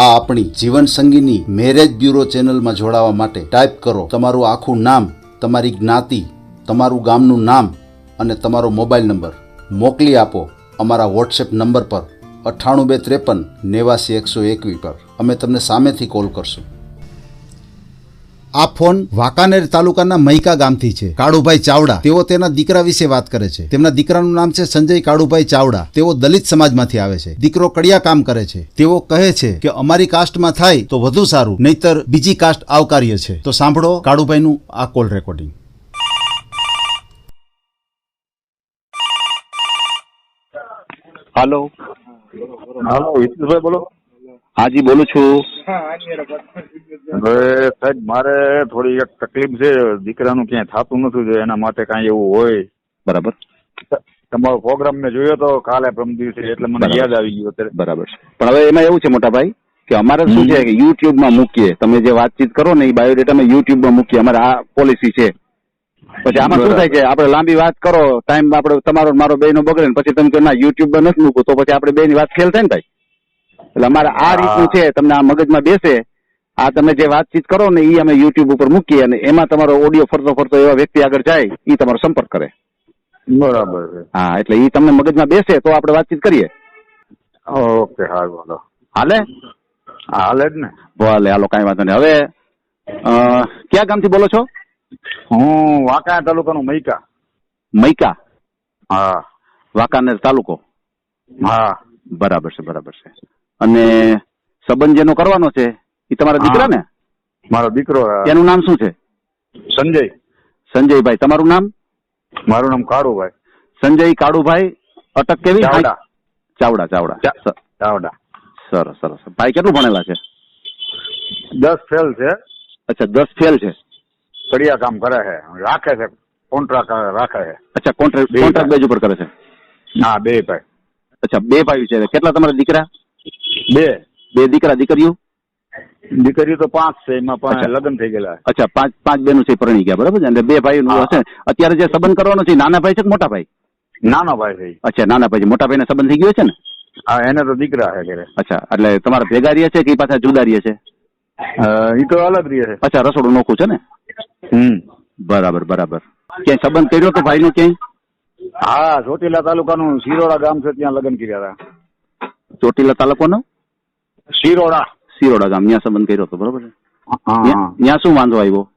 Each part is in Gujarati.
આ આપણી જીવન સંગીની મેરેજ બ્યુરો ચેનલમાં જોડાવા માટે ટાઈપ કરો તમારું આખું નામ, તમારી જ્ઞાતિ, તમારું ગામનું નામ અને તમારો મોબાઈલ નંબર. મોકલી આપો અમારા વોટ્સએપ નંબર પર અઠ્ઠાણું બે ત્રેપન નેવાસી એકસો એકવીસ પર. અમે તમને સામેથી કોલ કરશું. આ ફોન વાંકાનેર તાલુકાના મૈકા ગામથી છે. કાળુભાઈ ચાવડા. તેઓ તેના દીકરા વિશે વાત કરે છે. તેમના દીકરાનું નામ છે સંજય કાળુભાઈ ચાવડા. તેઓ દલિત સમાજમાંથી આવે છે. દીકરો કડિયા કામ કરે છે. તેઓ કહે છે કે અમારી કાસ્ટમાં થાય તો વધુ સારું નહીતર બીજી કાસ્ટ આવકાર્ય છે. તો સાંભળો કાળુભાઈનું આ call recording. Hello. Hello Hiteshbhai બોલો. હાજી બોલું છું. હવે સાહેબ મારે થોડી એક તકલીફ છે. દીકરાનું ક્યાંય થતું નથી જો એના માટે કાંઈ એવું હોય. બરાબર. તમારો પ્રોગ્રામ મેં જોયો તો કાલે પ્રમ દિવસે એટલે મને. યાદ આવી ગયું અત્યારે. બરાબર છે. પણ હવે એમાં એવું છે મોટા ભાઈ કે અમારે શું છે કે યુટ્યુબમાં મૂકીએ. તમે જે વાતચીત કરો ને એ બાયોડેટા અમે યુટ્યુબમાં મૂકીએ. અમારે આ પોલિસી છે. પછી આમાં શું થાય છે? આપણે લાંબી વાત કરો ટાઈમ આપણે તમારો મારો બે નો બગડે ને પછી તમે કહો ના યુટ્યુબ નથી મૂકો. તો પછી આપણે બે ની વાત ફેલ થાય ને ભાઈ? એટલે અમારે આ રીતનું છે. તમને આ મગજમાં બેસે. આ તમે જે વાતચીત કરો ને એ અમે યુટ્યુબ ઉપર મૂકીએ અને એમાં તમારો ઓડિયો ફરતો ફરતો એવા વ્યક્તિ આગળ જાય એ તમારો સંપર્ક કરે. બરાબર છે. હા એટલે એ તમને મગજમાં બેસે તો આપણે વાતચીત કરીએ. ઓકે હા બોલો હાલે? હાલે જ ને. ભલે હાલો કાંઈ વાંધો નહીં. હવે ક્યાં ગામથી બોલો છો? હું વાંકા તાલુકાનું મૈકા. મૈકા? હા. વાંકાનેર તાલુકો? હા. બરાબર છે બરાબર છે. અને સંબંધ જેનો કરવાનો છે? એ તમારા દીકરા ને મારો દીકરો એનું નામ શું છે? સંજય. સંજયભાઈ. તમારું નામ? મારું નામ કાળુભાઈ. સંજય કાળુભાઈ. અટક કેવી? ચાવડા. ચાવડા ચાવડા. ચાવડા. સરસ સરસ. ભાઈ કેટલું ભણેલા છે? દસ ફેલ છે. અચ્છા દસ ફેલ છે. કડિયા કામ કરે છે. રાખે છે. કોન્ટ્રાક્ટ રાખે છે. અચ્છા કોન્ટ્રાક્ટ કોન્ટ્રાક્ટ બેજ ઉપર કરે છે? હા બે ભાઈ. અચ્છા બે ભાઈ છે. કેટલા તમારા દીકરા? બે. બે દીકરા દીકરીઓ? દીકરીઓ તો પાંચ છે એમાં પણ. લગ્ન થઈ ગયેલા. અચ્છા પાંચ પાંચ બેનું છે પરણી ગયા બરાબર છે? અને બે ભાઈ નું હશે. અત્યારે જે સંબંધ કરવાનો છે નાના ભાઈ છે કે મોટા ભાઈ? નાનો ભાઈ છે અચ્છા નાના ભાઈ મોટા ભાઈને સંબંધ થઈ ગયો છે ને? હા એને તો દીકરા છે ઘરે. અચ્છા એટલે તમારા ભેગા રહીએ છે કે એ પાછા જુદા રહીએ છે? એ તો અલગ રહીએ છે. અચ્છા રસોડું નોખું છે ને? હમ. બરાબર બરાબર. ક્યાંય સંબંધ કર્યો તો ભાઈનો ક્યાંય? હા ચોટીલા તાલુકાનું શિરોડા ગામ છે ત્યાં લગ્ન કર્યા હતા. ચોટીલા તાલુકાનો? શિરોડા. સિરોડા ગામ ત્યાં સંબંધ કર્યો હતો બરોબર ત્યાં શું વાંધો આવ્યો?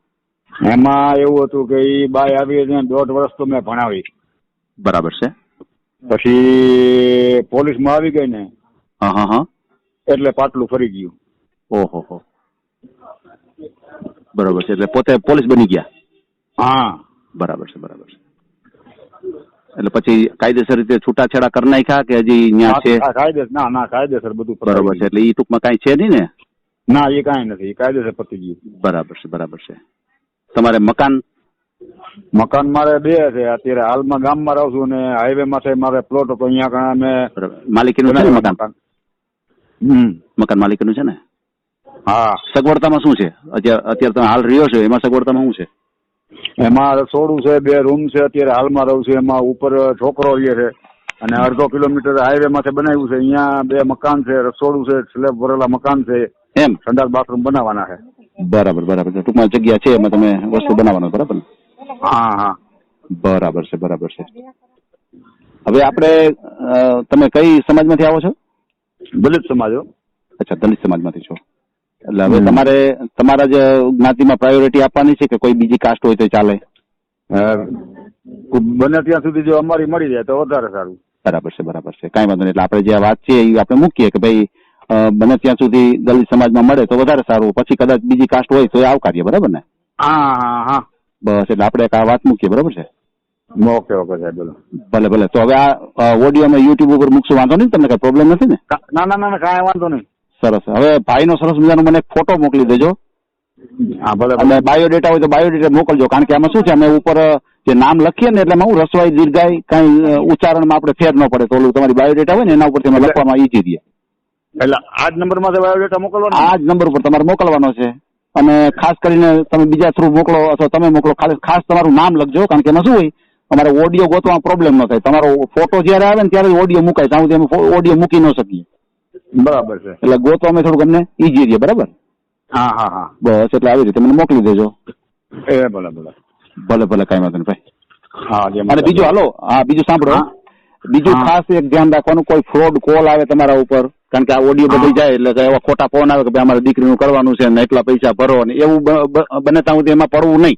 એમાં એવું હતું કે એ બાય આવી દોઢ વર્ષ તો મેં ભણાવી. બરાબર છે. પછી પોલીસમાં આવી ગઈ ને હા હા હા. એટલે પાટલું ફરી ગયું. ઓહો હો. બરાબર છે એટલે પોતે પોલીસ બની ગયા? હા. બરાબર છે બરાબર છે. એટલે પછી કાયદેસર રીતે છૂટાછેડા કરી નાખ્યા કે હજી અહીંયા છે? કાયદેસર ના ના કાયદેસર બધું બરાબર છે એટલે એ ટૂંકમાં કાંઈ છે નહીં ને? ના એ કાંઈ નથી કાયદેસર પતી ગયું. બરાબર છે બરાબર છે. તમારે મકાન? મકાન મારે બે છે અત્યારે હાલમાં ગામમાં રહું છું અને હાઈવે માથે મારે પ્લોટ હતો અહીંયા અમે બરાબર. માલિકીનું છે મકાન? માલિકી મકાન માલિકીનું છે ને? હા. સગવડતામાં શું છે? અત્યારે અત્યારે તમે હાલ રહ્યો છો એમાં સગવડતામાં શું છે? એમાં રસોડું છે બે રૂમ છે અત્યારે હાલમાં રહું છું. એમાં ઉપર છોકરો રહે છે અને અડધો કિલોમીટર હાઈવે માથે બનાવ્યું છે. અહીંયા બે મકાન છે રસોડું છે સ્લેબ ભરેલા મકાન છે. એમ? સંડાસ બાથરૂમ બનાવવાના છે. બરાબર બરાબર. છે ટૂંકમાં જગ્યા છે એમાં તમે વસ્તુ બનાવવાનો બરાબર હા હા. બરાબર છે બરાબર છે. હવે આપણે તમે કઈ સમાજમાંથી આવો છો? દલિત સમાજો અચ્છા દલિત સમાજમાંથી છો. એટલે હવે તમારે તમારા જ જ્ઞાતિમાં પ્રાયોરિટી આપવાની છે કે કોઈ બીજી કાસ્ટ હોય તો ચાલે? બને ત્યાં સુધી જો અમારી મળી જાય તો વધારે સારું. બરાબર છે બરાબર છે. કાંઈ વાંધો નહીં. એટલે આપણે જે વાત છે એ આપણે મૂકીએ કે ભાઈ બને ત્યાં સુધી દલિત સમાજમાં મળે તો વધારે સારું. પછી કદાચ બીજી કાસ્ટ હોય તો એ આવકારીએ બરાબર ને? હા હા હા. બસ એટલે આપણે એક આ વાત મૂકીએ બરાબર છે? ઓકે ઓકે સાહેબ બોલો. ભલે ભલે. તો હવે આ ઓડિયો અમે યુટ્યુબ ઉપર મૂકશું. વાંધો નહીં તમને? કઈ પ્રોબ્લેમ નથી ને? ના ના ના ના, કાંઈ વાંધો નહીં. સરસ. હવે ભાઈનો સરસ મજાનો મને ફોટો મોકલી દેજો. હા ભલે. અને બાયોડેટા હોય તો બાયોડેટા મોકલજો. કારણ કે આમાં શું છે? અમે ઉપર જે નામ લખીએ ને એટલે હું રસવાઈ દીર્ઘાઈ કઈ ઉચ્ચારણમાં આપણે ફેર ન પડે. તો ઓલું તમારી બાયોડેટા હોય ને એના ઉપરથી અમે લખવામાં ઈજી દઈએ એટલે આ જ નંબરમાં બાયોડેટા મોકલવાનો? આ જ નંબર ઉપર તમારે મોકલવાનો છે. અને ખાસ કરીને તમે બીજા થ્રુ મોકલો અથવા તમે મોકલો. ખાલી ખાસ તમારું નામ લખજો કારણ કે એમાં શું હોય? અમારે ઓડિયો ગોતવામાં પ્રોબ્લેમ ન થાય. તમારો ફોટો જ્યારે આવે ને ત્યારે ઓડિયો મુકાય. ત્યાં સુધી અમે ઓડિયો મૂકી ન શકીએ. બરાબર છે. એટલે ગોતવામાં થોડુંક અમને ઈજી બરાબર? હા હા હા. બસ એટલે આવી રીતે મને મોકલી દેજો. એ ભલે ભલે. ભલે ભલે કાંઈ વાંધો નહીં ભાઈ. હા અને બીજું હાલો હા બીજું સાંભળો. બીજું ખાસ એક ધ્યાન રાખવાનું કોઈ ફ્રોડ કોલ આવે તમારા ઉપર કારણ કે આ ઓડિયો બધી જાય એટલે કે એવા ખોટા ફોન આવે કે ભાઈ અમારે દીકરીનું કરવાનું છે ને એટલા પૈસા ભરો ને એવું બને ત્યાં સુધી એમાં પડવું નહીં.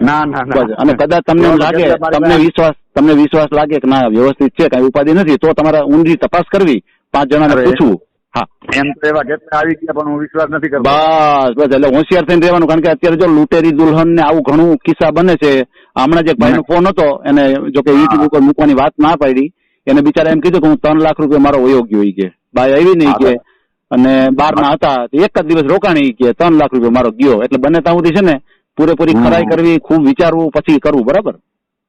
ના ના. અને કદાચ તમને લાગે તમને વિશ્વાસ તમને વિશ્વાસ લાગે કે ના વ્યવસ્થિત છે કઈ ઉપાધિ નથી તો તમારે ઊંડી તપાસ કરવી. પાંચ જણાને અરે. પૂછવું હા. એમ તો એવા આવી ગયા પણ હું વિશ્વાસ નથી કરતો. બસ બસ એટલે હોશિયાર થઈને રહેવાનું કારણ કે અત્યારે જો લૂંટેરી દુલ્હન ને આવું ઘણું કિસ્સા બને છે હમણાં જે ભાઈનો ફોન હતો એને જો કે યુટ્યુબ ઉપર મૂકવાની વાત ના પાડી એને બિચારા એમ કીધું કે હું ત્રણ લાખ રૂપિયા મારો વયો ગયો ઈ કે. બાય આવી નહીં કે. અને બાર ના હતા એક જ દિવસ રોકાણી કે ત્રણ લાખ રૂપિયા મારો ગયો. એટલે બંને ત્યાં સુધી છે ને પૂરેપૂરી ખરાઈ કરવી ખૂબ વિચારવું પછી કરવું બરાબર?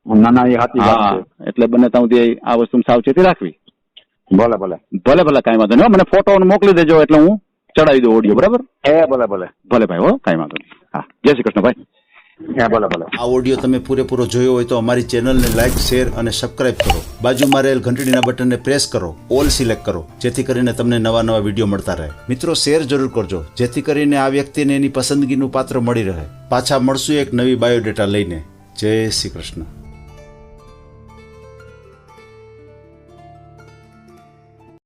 ના ના એ સાચી વાત એટલે બંને ત્યાં સુધી આ વસ્તુ સાવચેતી રાખવી. ભલે ભલે. ભલે ભલે કાંઈ વાંધો નહીં હો. મને ફોટો મોકલી દેજો એટલે હું ચડાવી દઉં ઓડિયો બરાબર? એ ભલે ભલે. ભલે ભાઈ હો કાંઈ વાંધો નહીં. હા. જય શ્રી કૃષ્ણ ભાઈ. એ ભલે ભલે. આ ઓડિયો તમે પૂરેપૂરો જોયો હોય તો અમારી ચેનલને લાઇક શેર અને સબસ્ક્રાઇબ કરો. બાજુમાં રહેલ ઘંટડીના બટનને પ્રેસ કરો ઓલ સિલેક્ટ કરો જેથી કરીને તમને નવા નવા વીડિયો મળતા રહે. મિત્રો શેર જરૂર કરજો જેથી કરીને આ વ્યક્તિને એની પસંદગીનું પાત્ર મળી રહે. પાછા મળશું એક નવી બાયોડેટા લઈને. જય શ્રી કૃષ્ણ.